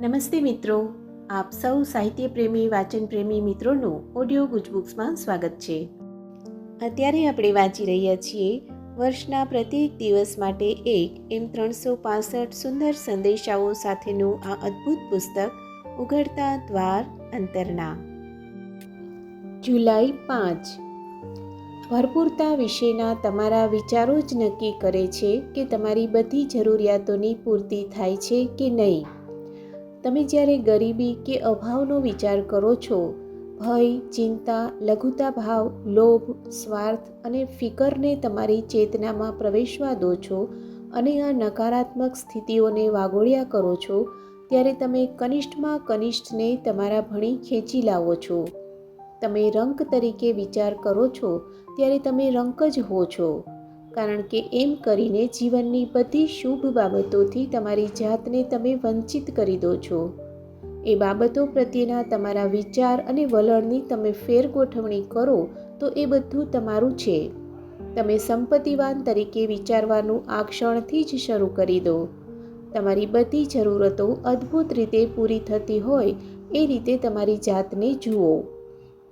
નમસ્તે મિત્રો. આપ સૌ સાહિત્ય પ્રેમી, વાચન પ્રેમી મિત્રોનું ઓડિયો ગુજબુક્સમાં સ્વાગત છે. અત્યારે આપણે વાંચી રહ્યા છીએ વર્ષના પ્રત્યેક દિવસ માટે એક એમ ત્રણસો પાસઠ સુંદર સંદેશાઓ સાથેનું આ અદ્ભુત પુસ્તક, ઉઘડતા દ્વાર અંતરના. જુલાઈ પાંચ. ભરપૂરતા વિશેના તમારા વિચારો જ નક્કી કરે છે કે તમારી બધી જરૂરિયાતોની પૂર્તિ થાય છે કે નહીં? તમે જ્યારે ગરીબી કે અભાવનો વિચાર કરો છો, ભય, ચિંતા, લઘુતા ભાવ, લોભ, સ્વાર્થ અને ફિકરને તમારી ચેતનામાં પ્રવેશવા દો છો અને આ નકારાત્મક સ્થિતિઓને વાગોળ્યા કરો છો, ત્યારે તમે કનિષ્ઠમાં કનિષ્ઠને તમારા ભણી ખેંચી લાવો છો. તમે રંક તરીકે વિચાર કરો છો, ત્યારે તમે રંક જ હો છો. કારણ કે એમ કરીને જીવનની બધી શુભ બાબતોથી તમારી જાતને તમે વંચિત કરી દો છો. એ બાબતો પ્રત્યેના તમારા વિચાર અને વલણની તમે ફેરગોઠવણી કરો તો એ બધું તમારું છે. તમે સંપત્તિવાન તરીકે વિચારવાનું આ ક્ષણથી જ શરૂ કરી દો. તમારી બધી જરૂરતો અદ્ભુત રીતે પૂરી થતી હોય એ રીતે તમારી જાતને જુઓ.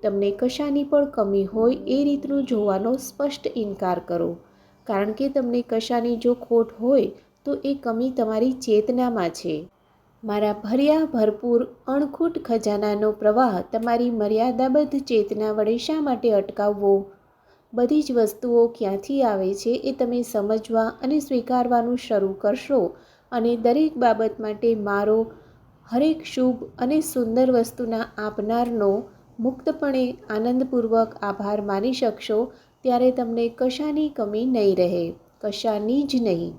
તમને કશાની પણ કમી હોય એ રીતનું જોવાનો સ્પષ્ટ ઇનકાર કરો. કારણ કે તમને કશાની જો ખોટ હોય, તો એ કમી તમારી ચેતનામાં છે. મારા ભર્યા ભરપૂર અણખૂટ ખજાનાનો પ્રવાહ તમારી મર્યાદાબદ્ધ ચેતના વડે શા માટે અટકાવવો? બધી જ વસ્તુઓ ક્યાંથી આવે છે એ તમે સમજવા અને સ્વીકારવાનું શરૂ કરશો અને દરેક બાબત માટે મારો હરેક શુભ અને સુંદર વસ્તુના આપનારનો મુક્તપણે આનંદપૂર્વક આભાર માની શકશો ત્યારે તમને કશાની કમી નહીં રહે કશાની જ નહીં.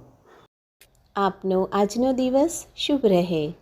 આપનો આજનો દિવસ શુભ રહે.